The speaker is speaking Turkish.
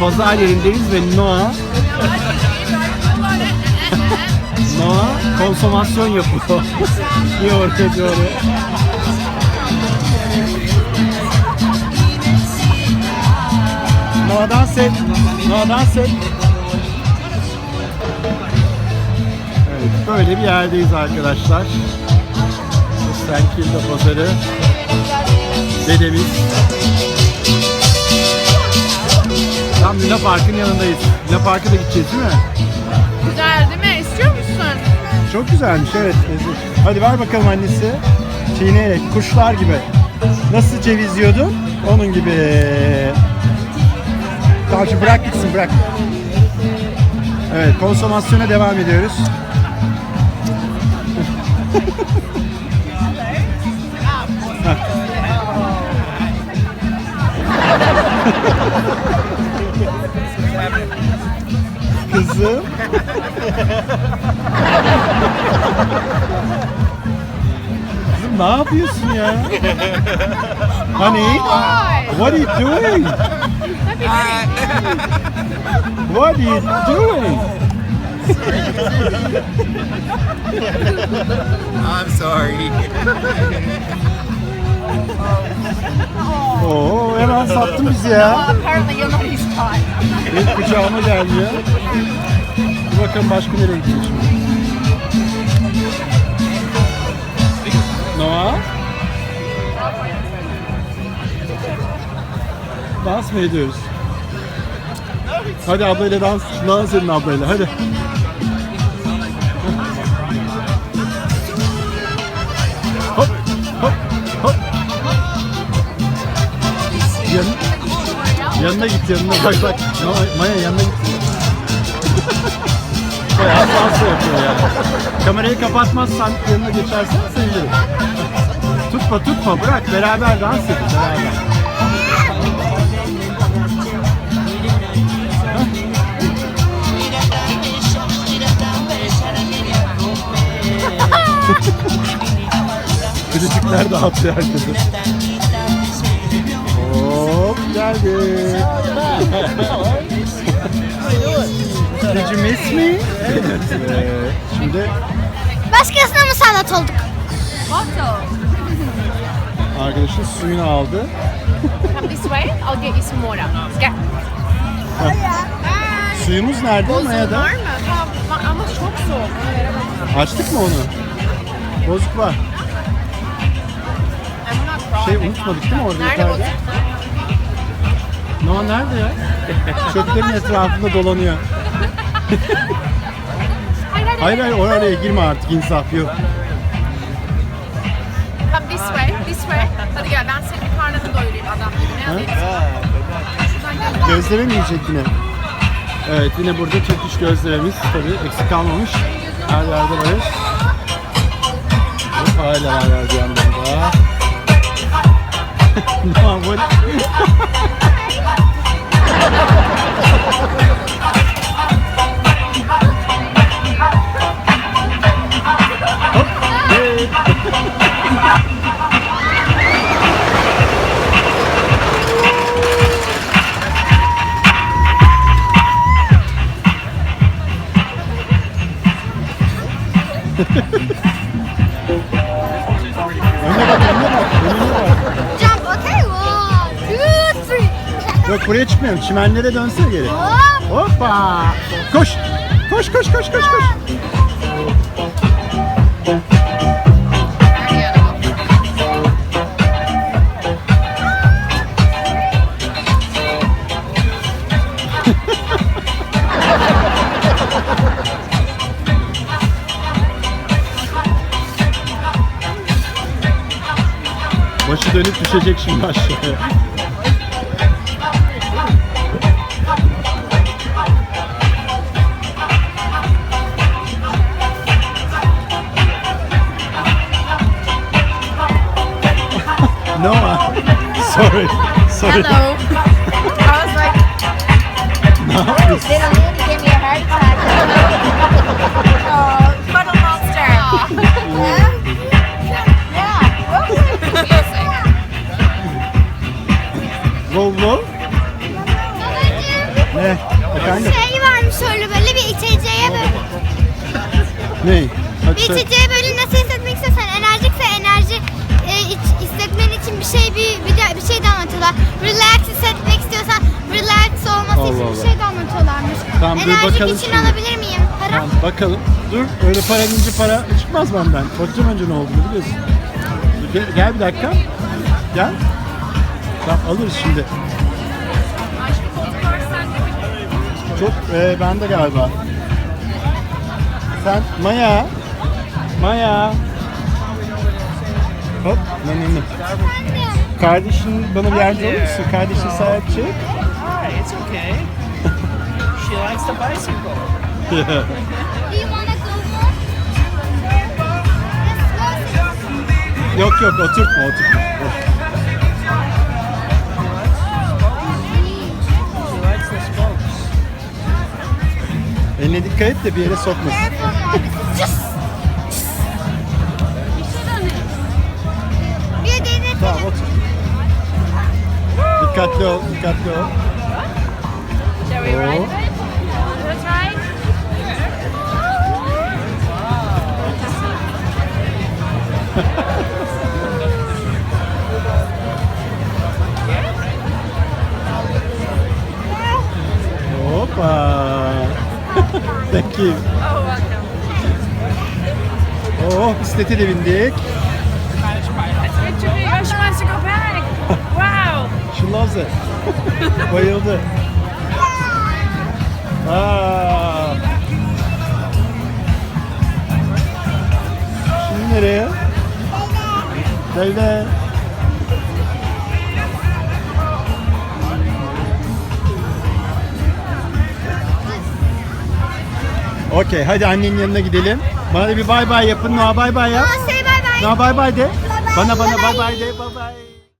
pazar yerindeyiz ve Noah Noah konsomasyon yapıyor. İyi ortaya doğru. Noah dans et. Noah dans et. Evet, böyle bir yerdeyiz arkadaşlar. Senkilde pazarı. Dedemiz. Tam Luna Park'ın yanındayız. Luna Park'a da gideceğiz değil mi? Güzel değil mi? İstiyor musun? Çok güzelmiş evet. Hadi ver bakalım annesi. Çiğneyerek kuşlar gibi. Nasıl ceviz yiyordun? Onun gibi. Tamam şimdi bırak gitsin bırak. Evet konsomasyona devam ediyoruz. Honey, what are you doing? What are you doing? I'm sorry. Oo hemen sattın bizi ya. Apparently you're not his type. Benim kucağıma geldi ya. Dur bakalım başka nereye gideceğiz şimdi. Noah? Dans mı ediyoruz? Hadi ablayla dans, dans edin ablayla hadi. Yanına git yanına bak bak. Maya, yanına git. Bayağı salsa yapıyor yani. Kamerayı kapatmazsan yanına geçersen sevinirim. Tutma tutma bırak beraber dans edin beraber. Gülücükler dağıtıyor herkese. Hop geldi. Did you miss me? Evet. Şimdi Başkasına musallat olduk. Bottle. arkadaşın suyunu aldı. Come this way. I'll get you some water. Gel. Suyumuz nerede Maya'da? Var mı? Tamam. Bak Ama çok soğuk. Ona veremem. Açtık mı onu? Bozuk var. I'm not Şey unutmadık değil mi orada Nerede yukarıda? bozuk? Noah nerede ya? Çöplerin etrafında dolanıyor. Hayır hayır. Hayır hayır oraya girme artık insaf yok. Come this way. This way. Hadi gel ben senin karnını doyurayım adam gibi. Ne alayım? Şuradan gel. Gözleme mi yiyecek yine? Evet yine burada Turkish gözlememiz tabii eksik kalmamış. Her yerde varız. Hop hala var bir yandan da. Noah bu Hop, hey. Önüne bak Yok buraya çıkmayalım. Çimenlere dönsene geri. Hop. Hoppa! Koş! Koş koş koş koş koş. Başı dönüp düşecek şimdi aşağıya. Sorry. Sorry. Hello. I was like, Ne yapıyorsun? Little lady gave me a heart attack. oh, funnel monster. yeah. Wow wow. Eh, efendim? Şey varmış öyle böyle bir içeceğe böyle. Ne? Bir içeceğe böyle nasıl Tamam, dur Enerjik bakalım için şimdi. alabilir miyim? Para? Tamam, bakalım. Dur öyle para deyince para çıkmaz benden. Bakacağım önce ne olduğunu biliyorsun. Dur, Gel, gel bir dakika. Gel. Tamam alırız şimdi. Çok e, bende galiba. Sen Maya. Maya. Hop. Ne ne ne. Kardeşin bana bir yardımcı olur musun? Kardeşin sahip çek. Hi, it's okay. She likes the bicycle. Do you wanna go home? Let's go. yok yok oturtma oturtma. She likes the spokes. Eline dikkat et de bir yere sokmasın. Bir denetelim. Tamam otur. Dikkatli ol, dikkatli ol. Shall we ride Oo. Thank you. Oh, bisiklete de bindik. Wow. She loves it. Bayıldı. Aa. Şimdi nereye? Devle. Okey hadi annenin yanına gidelim. Bana da bir bay bay yapın. Noah bay bay yap. Aa, say bye bye. Noah bay bay de. Bye bye. Bana bana bay bay de. Bay bay.